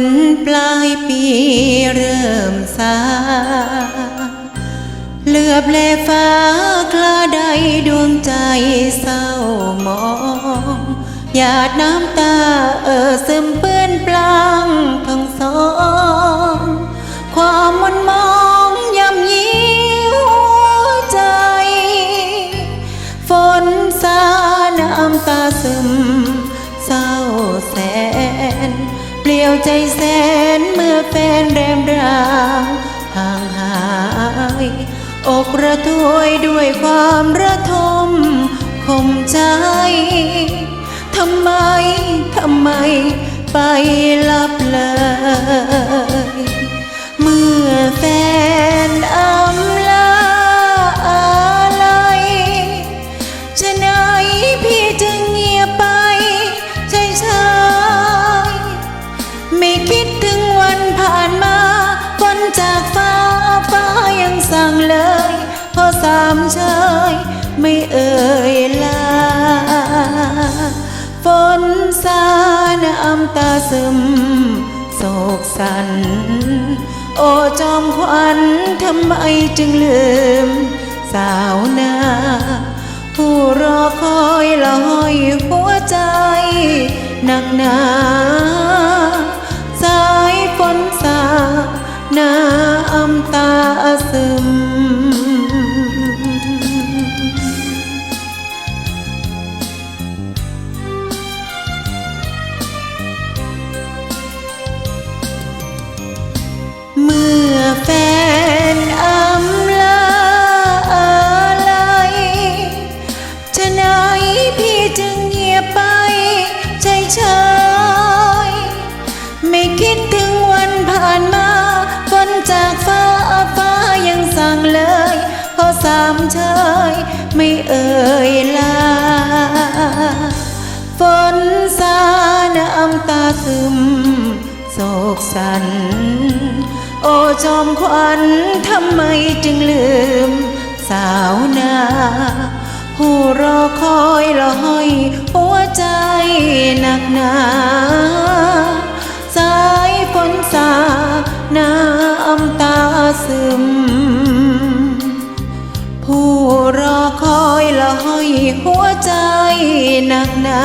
นปลายปีเริ่มซาเหลือบแลฟ้าคลาใดดวงใจเศร้ามองหยาดน้ำตาเอ่อซึมเปื้อนปลางทั้งสอง ใจแสนเมื่อแฟนแรมรางห่างหาย อกระทวยด้วยความระทมคมใจ ทำไม ทำไมไปลับ เชยไม่เอ่ยลา ฝนสาน้ำตาซึมโศกสัน โอจอมขวัญทำไมจึงลืม สาวนาผู้รอคอยลอยหัวใจหนักหนาสายฝนสาน้ำตา เมื่อแฟนอำลาอะไรจะไหนพี่จึงเงียบไปใจชายไม่คิดถึงวันผ่านมาฝนจากฟ้าฟ้ายังสั่งเลยพราะสามเชยไม่เอ่ยลาฝนสาน้ำตาซึมโศกสัน โอจอมขวัญทำไมจึงลืม สาวนาผู้รอคอยลอยหัวใจหนักหนาสายฝนสาน้ำตาซึม ผู้รอคอยลอยหัวใจหนักหนา